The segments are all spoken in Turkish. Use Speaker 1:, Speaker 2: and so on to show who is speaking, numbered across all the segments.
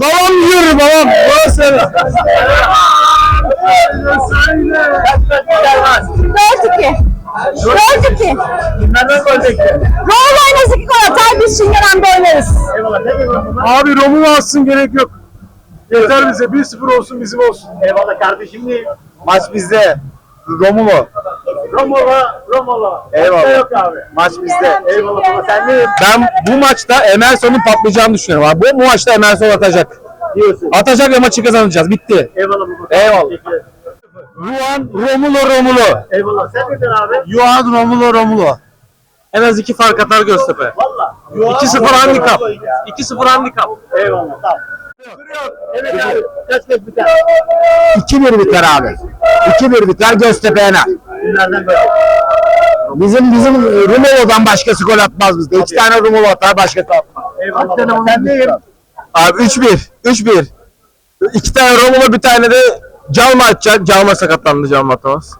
Speaker 1: Babam yürü babam. Babam sen.
Speaker 2: Dört iki. Dört iki.
Speaker 3: Kimlerden gol bekliyor?
Speaker 2: Gol oynasın ki gol atar biz oynarız.
Speaker 1: Abi Romumu atsın gerek yok. Yeter bize 1-0 olsun bizim olsun.
Speaker 3: Eyvallah kardeşim.
Speaker 1: Maç bizde. Romumu.
Speaker 3: Romola, Romola.
Speaker 1: Eyvallah.
Speaker 3: Yok abi.
Speaker 1: Maç bizde.
Speaker 3: Eyvallah baba sen neyim?
Speaker 1: Ben bu maçta Emerson'un patlayacağını düşünüyorum abi. Bu, bu maçta Emerson atacak.
Speaker 3: Diyorsun.
Speaker 1: Atacak ve maçı kazanacağız. Bitti.
Speaker 3: Eyvallah baba.
Speaker 1: Eyvallah.
Speaker 3: Teşekkür ederim.
Speaker 1: Ruan Romulo Romulo.
Speaker 3: Eyvallah. Sen neden abi?
Speaker 1: Yuan Romulo Romulo. En az iki fark atar Göztepe.
Speaker 3: Valla.
Speaker 1: 2-0 handikap. 2-0 handikap.
Speaker 3: Eyvallah. Tamam. Evet abi. Kaç kaç biter?
Speaker 1: 2-1 biter abi. 2-1 biter Göztepe yener.
Speaker 3: Kimlerden gol?
Speaker 1: Bizim bizim Rumolo'dan başkası gol atmaz bizde. İki tane Rumolo atar başkası atmaz.
Speaker 3: Eyvallah. Sen neyim?
Speaker 1: Abi 3-1. 3-1. İki tane Romulo bir tane de Calma atacak. Calma sakatlandı Calma atamaz.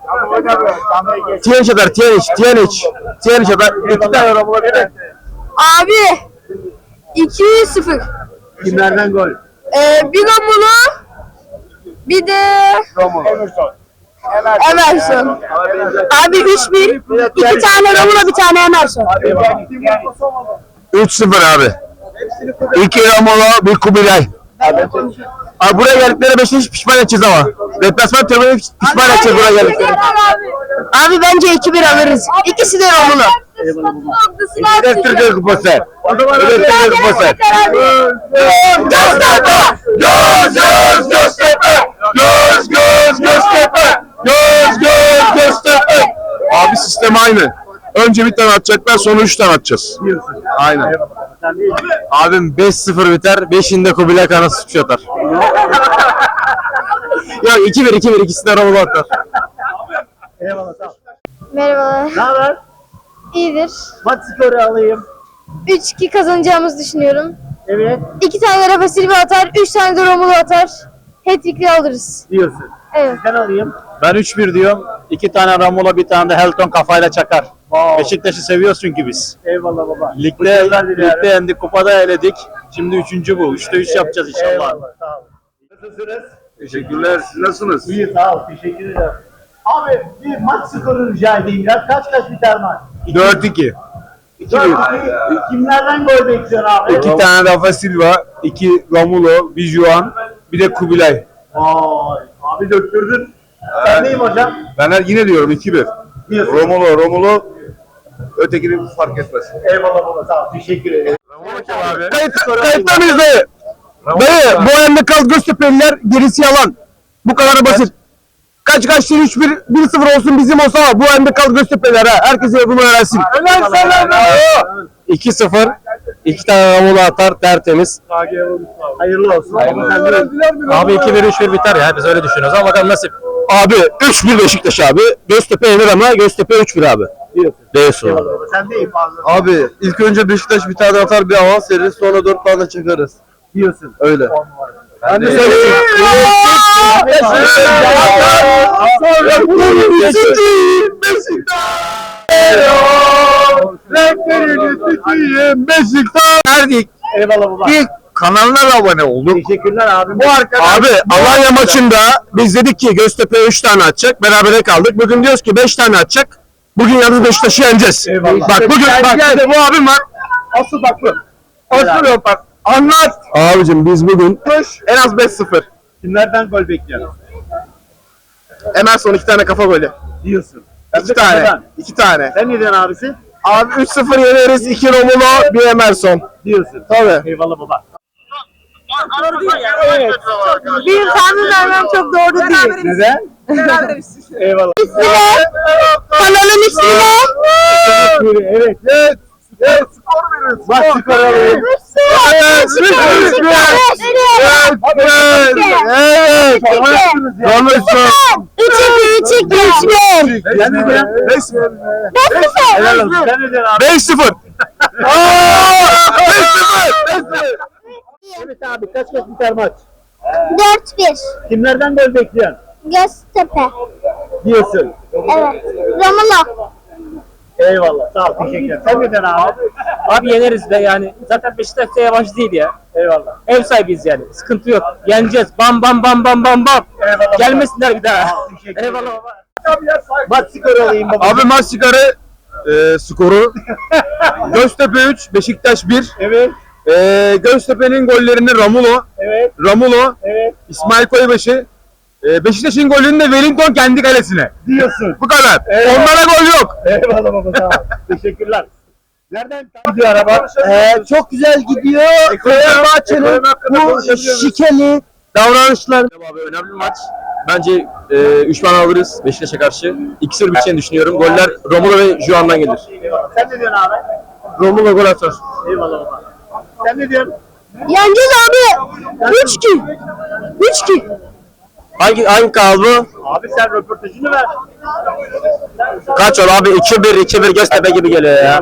Speaker 1: Tiyaniç atar. Tiyaniç. Tiyaniç. Tiyaniç atar. İki tane Romulo bir de.
Speaker 2: Abi 2-0.
Speaker 3: Kimlerden gol?
Speaker 2: Ee, bir Romulo bir de Emerson. Abi 3-1. İki tane Romulo bir tane Emerson.
Speaker 1: 3-0 abi. İki Romulo bir Kubilay. Abi buraya geldikleri Beşiktaş pişman edeceğiz ama. Deplasman tribünü pişman edeceğiz buraya geldikleri.
Speaker 2: Abi bence 2-1 alırız. İkisi de Romulo.
Speaker 1: Türkiye Kupası. Türkiye Kupası. Göztepe! Göz göz Göztepe! Göz göz Göztepe! Göz göz Göztepe! Abi sistem aynı. Önce bir tane atacaklar sonra üç tane atacağız. Aynen. Abim 5-0 biter. 5'inde Kubilay kanası suç atar. ya 2-1 2-1 ikisi de Romulo atar.
Speaker 3: Eyvallah sağ ol.
Speaker 2: Merhabalar.
Speaker 3: Ne haber?
Speaker 2: İyidir.
Speaker 3: Maç skoru alayım.
Speaker 2: 3-2 kazanacağımızı düşünüyorum.
Speaker 3: Evet.
Speaker 2: 2 tane Rafa Silva atar, 3 tane de Romulo atar. Hat-trick'li alırız.
Speaker 3: Diyorsun.
Speaker 2: Evet.
Speaker 3: Sen alayım.
Speaker 4: Ben 3-1 diyorum. İki tane Ramola bir tane de Helton kafayla çakar.
Speaker 3: Wow.
Speaker 4: Beşiktaş'ı seviyoruz çünkü biz.
Speaker 3: Eyvallah baba.
Speaker 4: Ligde,
Speaker 3: Başarılar diliyorum.
Speaker 4: ligde yendik, kupada eledik. Şimdi üçüncü bu. Üçte üç yapacağız inşallah.
Speaker 3: Eyvallah sağ ol. Nasılsınız?
Speaker 1: Teşekkürler. Siz nasılsınız?
Speaker 3: İyi sağ ol. Teşekkür ederim. Abi bir maç skoru rica edeyim biraz. Kaç kaç biter maç?
Speaker 1: 4-2.
Speaker 3: Dört- Kimlerden gol bekliyorsun abi?
Speaker 1: İki tane Rafa Silva, iki Romulo, bir Juan, bir de Kubilay.
Speaker 3: Vay. Abi döktürdün. Sen neyim hocam?
Speaker 1: Ben yine diyorum 2-1.
Speaker 3: Diyorsun.
Speaker 1: Romulo, Romulo ötekini fark etmez.
Speaker 3: Eyvallah baba sağ ol. Teşekkür ederim.
Speaker 1: Kayıt, kayıtta mıyız dayı? Dayı bu ayında kal Göztepe'liler gerisi yalan. Bu kadar basit. Kaç kaç 3-1 1-0 olsun bizim olsa ama bu ayında kal Göztepe'liler ha. Herkese bunu öğrensin.
Speaker 3: Helal sana.
Speaker 1: 2-0. İki tane Romulo atar tertemiz.
Speaker 3: Hayırlı olsun.
Speaker 4: Abi 2-1 3-1 biter ya. Biz öyle düşünüyoruz ama bakalım nasip.
Speaker 1: Abi 3-1 Beşiktaş abi. Göztepe yenir ama Göztepe 3-1 abi.
Speaker 3: Diyorsun. Sen deyim fazla.
Speaker 1: Abi ilk önce Beşiktaş bir tane atar bir avans veririz sonra 4 tane çekarız.
Speaker 3: Diyorsun.
Speaker 1: Öyle.
Speaker 3: Ben
Speaker 1: de söyleyeyim. Sonra bunu Renklerini tutayım Beşiktaş. Verdik.
Speaker 3: Eyvallah baba.
Speaker 1: İlk kanalına da abone olduk.
Speaker 3: Teşekkürler abi.
Speaker 1: Bu arkadaş Abi Alanya maçında biz dedik ki Göztepe 3 tane atacak. Berabere kaldık. Bugün diyoruz ki 5 tane atacak. Bugün yalnız Beşiktaş'ı yeneceğiz.
Speaker 3: Eyvallah.
Speaker 1: Bak bugün bak bir de bu abim var.
Speaker 3: Asıl bak bu.
Speaker 1: Asıl yok bak. Anlat. Abicim biz bugün en az 5-0.
Speaker 3: Kimlerden gol bekliyorsun?
Speaker 1: Emerson iki tane kafa golü.
Speaker 3: Diyorsun.
Speaker 1: İki tane. iki tane.
Speaker 3: Sen ne diyorsun abisi?
Speaker 1: Abi 3-0 yeneriz. 2 Romulo, bir Emerson.
Speaker 3: Diyorsun.
Speaker 1: Tabii.
Speaker 3: Eyvallah baba.
Speaker 2: Bir tahmin vermem çok doğru değil.
Speaker 3: Neden? Eyvallah.
Speaker 2: Kanalın ismi ne?
Speaker 3: Evet. Evet. Evet. Skor veririz. Bak skor alayım.
Speaker 1: Evet. Evet, evet. Konuşsun.
Speaker 2: 3-2, 3-2, 3-1.
Speaker 3: Sen ne diyorsun? Helal olsun. Sen ne diyorsun abi?
Speaker 1: 5-0. Aa, 5-0.
Speaker 3: Evet abi kaç kaç biter maç?
Speaker 2: 4-1.
Speaker 3: Kimlerden gol bekliyorsun?
Speaker 2: Göztepe.
Speaker 3: Diyorsun.
Speaker 2: Evet. Romulo.
Speaker 3: Eyvallah. Sağ ol. Teşekkür ederim. Sen ne diyorsun abi?
Speaker 5: Abi yeneriz be yani. Zaten Beşiktaş da yabancı değil ya.
Speaker 3: Eyvallah.
Speaker 5: Ev sahibiyiz yani. Sıkıntı yok. Yeneceğiz. Bam bam bam bam bam bam.
Speaker 3: Eyvallah.
Speaker 5: Gelmesinler bir daha. Eyvallah baba.
Speaker 3: Maç skoru alayım baba.
Speaker 1: Abi maç çıkarı e, skoru Göztepe 3, Beşiktaş 1.
Speaker 3: Evet.
Speaker 1: E, Göztepe'nin gollerini Ramulo,
Speaker 3: Evet.
Speaker 1: Ramulo,
Speaker 3: Evet.
Speaker 1: İsmail Koybaşı. E, Beşiktaş'ın golünü de Wellington kendi kalesine.
Speaker 3: Diyorsun.
Speaker 1: Bu kadar.
Speaker 3: Eyvallah.
Speaker 1: Onlara gol yok.
Speaker 3: Eyvallah baba. Teşekkürler. Nereden gidiyor araba?
Speaker 1: Ee, çok güzel gidiyor. Fenerbahçe'nin bu şikeli davranışlar.
Speaker 6: Abi önemli bir maç. Bence e, 3 puan alırız Beşiktaş'a karşı. 2-0 biteceğini düşünüyorum. Goller Romulo ve Juan'dan gelir.
Speaker 3: Sen ne diyorsun abi?
Speaker 1: Romulo gol atar.
Speaker 3: Eyvallah baba. Sen ne diyorsun?
Speaker 2: Yeneceğiz abi. 3-2. 3-2.
Speaker 6: Hangi hangi bu?
Speaker 3: Abi sen röportajını ver.
Speaker 6: Kaç ol abi? 2-1 2-1 Göztepe gibi geliyor ya.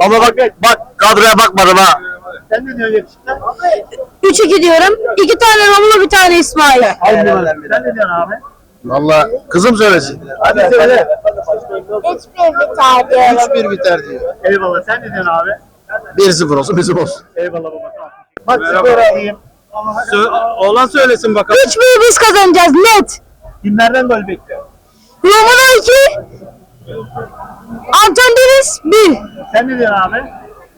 Speaker 6: Ama bak bak kadroya bakmadım ha.
Speaker 3: Sen ne diyorsun yakışıklı?
Speaker 2: 3-2 diyorum. İki tane Romulo bir tane İsmail.
Speaker 3: Sen ne diyorsun abi?
Speaker 1: Valla kızım söylesin.
Speaker 3: Hadi söyle.
Speaker 2: 3-1 biter diyorum.
Speaker 1: 3-1 biter diyor.
Speaker 3: Eyvallah. Sen ne diyorsun abi?
Speaker 1: 1-0 olsun bizim olsun.
Speaker 3: Eyvallah baba. sağ ol. Maç skoru alayım.
Speaker 1: Oğlan söylesin bakalım.
Speaker 2: 3-1 biz kazanacağız net.
Speaker 3: Kimlerden gol bekliyor?
Speaker 2: Romulo 2. Anton Deniz 1.
Speaker 3: Sen ne diyorsun abi?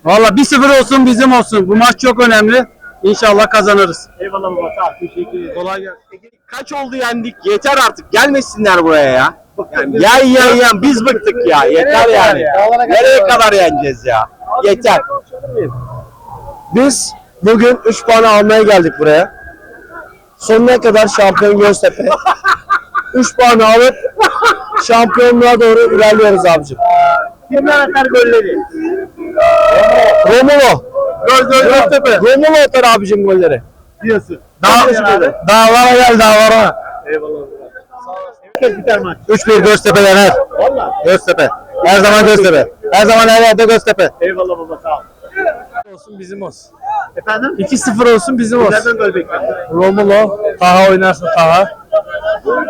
Speaker 1: Valla 1-0 olsun bizim olsun. Bu maç çok önemli. İnşallah kazanırız.
Speaker 3: Eyvallah baba. Sağ ol. Teşekkür ederim.
Speaker 1: Kolay gelsin.
Speaker 6: Kaç oldu yendik? Yeter artık. Gelmesinler buraya ya. Yani yan yan yan biz bıktık ya. Yeter yani. Nereye kadar yeneceğiz ya? Yeter.
Speaker 1: Biz bugün 3 puan almaya geldik buraya. Sonuna kadar şampiyon Göztepe. 3 puan alıp şampiyonluğa doğru ilerliyoruz abicim.
Speaker 3: Kimler atar golleri?
Speaker 1: Romulo. Göz göz Göztepe. Romulo atar abicim golleri.
Speaker 3: Diyorsun.
Speaker 1: Daha, dağlara gel dağlara.
Speaker 3: Eyvallah. Kaç biter maç?
Speaker 1: 3-1 Göztepe yener.
Speaker 3: Valla.
Speaker 1: Göztepe. Her zaman Göztepe. Her zaman her yerde Göztepe.
Speaker 3: Eyvallah baba sağ ol.
Speaker 1: Olsun bizim olsun.
Speaker 3: Efendim?
Speaker 1: 2-0 olsun bizim
Speaker 3: Kimlerden gol bekliyorsun?
Speaker 1: Romulo, Taha oynarsa Taha.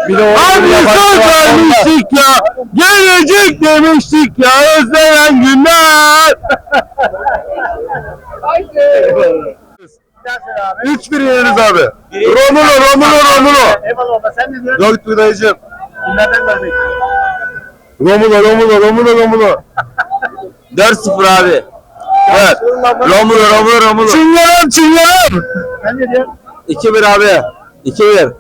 Speaker 1: Bir de o Abi söz vermiştik ya. Gelecek demiştik ya. Özlenen günler.
Speaker 3: Abi.
Speaker 1: 3-1 yeneriz abi. Romulo, Romulo, Romulo.
Speaker 3: Eyvallah baba sen ne diyorsun?
Speaker 1: Dört dayıcım.
Speaker 3: Kimlerden gol bekliyorsun?
Speaker 1: Romulo, Romulo, Romulo, Romulo.
Speaker 6: 4-0 abi.
Speaker 1: Evet. Romulo, Romulo, Romulo. Çingenem, çingenem.
Speaker 3: Sen ne diyorsun?
Speaker 6: 2-1 abi. 2-1.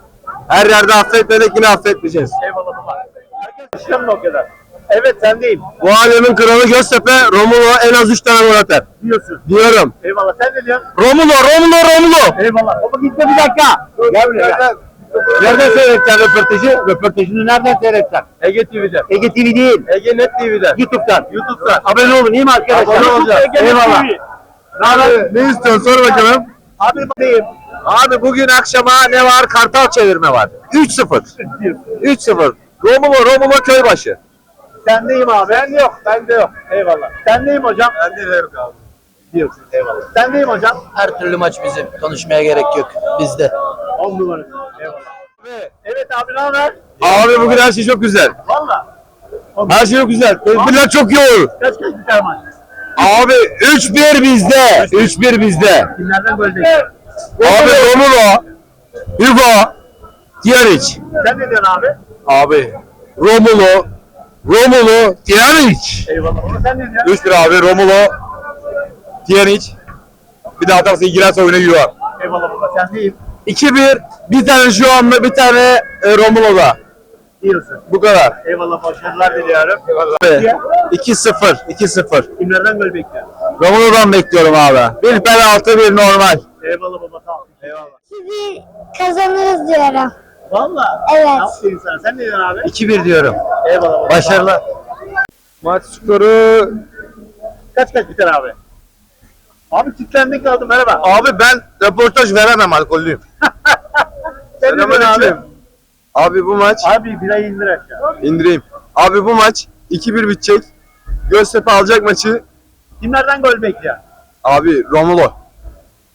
Speaker 6: Her yerde affetmedik yine affetmeyeceğiz.
Speaker 3: Eyvallah baba. Herkes işlem mi o kadar? Evet sendeyim.
Speaker 1: Bu alemin kralı Göztepe, Romulo en az 3 tane gol atar.
Speaker 3: Diyorsun.
Speaker 1: Diyorum.
Speaker 3: Eyvallah sen ne diyorsun?
Speaker 1: Romulo, Romulo, Romulo.
Speaker 3: Eyvallah. Baba gitme bir dakika. Gel buraya. Gel.
Speaker 1: Nereden seyredeceksin röportajı? Röportajını nereden seyredeceksin?
Speaker 3: Ege TV'de.
Speaker 1: Ege TV değil.
Speaker 3: Ege Net TV'de.
Speaker 1: YouTube'dan.
Speaker 3: YouTube'da.
Speaker 1: Abone olun iyi mi arkadaşlar?
Speaker 3: Abone olacağız.
Speaker 1: Eyvallah. Haber? Ne istiyorsun? Sor bakalım.
Speaker 3: Abi bakayım.
Speaker 6: Abi bugün akşama ne var? Kartal çevirme var. 3-0. 3-0. Romulo, Romulo Köybaşı.
Speaker 3: Sendeyim abi. Ben yok. Bende yok. Eyvallah. Sendeyim hocam.
Speaker 6: Bende de yok abi.
Speaker 3: Diyorsun. Eyvallah. Sendeyim hocam.
Speaker 7: Her türlü maç bizim. Konuşmaya gerek yok. Bizde.
Speaker 3: 10 numara. Eyvallah. Evet abi ne haber?
Speaker 1: Abi bugün her şey çok güzel.
Speaker 3: Valla.
Speaker 1: Her şey çok güzel. Tedbirler çok iyi olur.
Speaker 3: Kaç kaç biter maç?
Speaker 1: Abi 3-1 bizde. 3-1 bizde.
Speaker 3: Kimlerden gol bekliyorsun?
Speaker 1: Abi Romulo, Hugo, Tiyaric.
Speaker 3: Sen ne diyorsun abi?
Speaker 1: Abi Romulo, Romulo, Tiyaric.
Speaker 3: Eyvallah. Baba sen ne diyorsun?
Speaker 1: 3-1 abi Romulo, Tiyaric. Bir daha atarsa girerse oyuna giriyor.
Speaker 3: Eyvallah baba sendeyim.
Speaker 1: 2-1 bir tane şu anda bir tane e, Romulo'da.
Speaker 3: Diyorsun.
Speaker 1: Bu kadar.
Speaker 3: Eyvallah başarılar diliyorum.
Speaker 1: Abi, 2-0, 2-0.
Speaker 3: Kimlerden gol bekliyorsun?
Speaker 1: Romulo'dan bekliyorum abi. Bir penaltı bir normal.
Speaker 3: Eyvallah baba sağ ol. Eyvallah.
Speaker 2: Sizi kazanırız diyorum.
Speaker 3: Valla.
Speaker 2: Evet.
Speaker 3: Aferin sana. Sen ne diyorsun abi?
Speaker 1: 2-1 diyorum.
Speaker 3: Eyvallah baba.
Speaker 1: Başarılar. Maç skoru
Speaker 3: Kaç kaç biter abi? Abi kilitlendik kaldı merhaba.
Speaker 1: Abi ben röportaj veremem alkollüyüm.
Speaker 3: Diyorsun abi?
Speaker 1: Abi bu maç
Speaker 3: Abi birayı indir aşağı.
Speaker 1: indireyim. Abi bu maç 2-1 bitecek. Göztepe alacak maçı.
Speaker 3: Kimlerden gol bekliyor?
Speaker 1: Abi Romulo.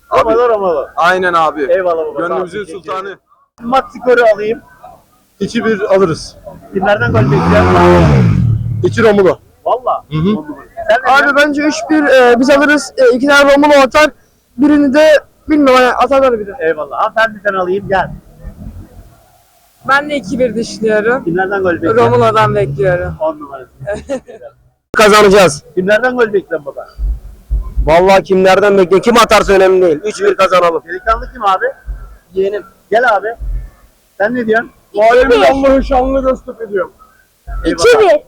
Speaker 1: Abi
Speaker 3: Romalı Romalı.
Speaker 1: aynen abi.
Speaker 3: Eyvallah baba. sağ ol,
Speaker 1: Gönlümüzün
Speaker 3: teşekkür
Speaker 1: sultanı.
Speaker 3: Maç skoru alayım.
Speaker 1: 2-1 alırız.
Speaker 3: Kimlerden gol bekliyor?
Speaker 1: 2 Romulo.
Speaker 3: Valla.
Speaker 1: Hı hı.
Speaker 8: Abi bence 3-1 e, biz alırız. E, iki tane Romulo atar. Birini de bilmiyorum yani atarlar bir de.
Speaker 3: Eyvallah. Hanımefendiden alayım gel.
Speaker 8: Ben de 2-1 düşünüyorum.
Speaker 3: Kimlerden gol bekliyorsun?
Speaker 8: Romulo'dan bekliyorum.
Speaker 3: 10 numarası.
Speaker 1: Kazanacağız.
Speaker 3: Kimlerden gol bekliyorsun baba?
Speaker 1: Vallahi kimlerden bekliyor? Kim atarsa önemli değil. 3-1 kazanalım.
Speaker 3: Delikanlı kim abi? Yeğenim. Gel abi. Sen ne diyorsun?
Speaker 1: Muharrem'in Allah'ı şanlı Göztepe diyorum.
Speaker 8: 2-1.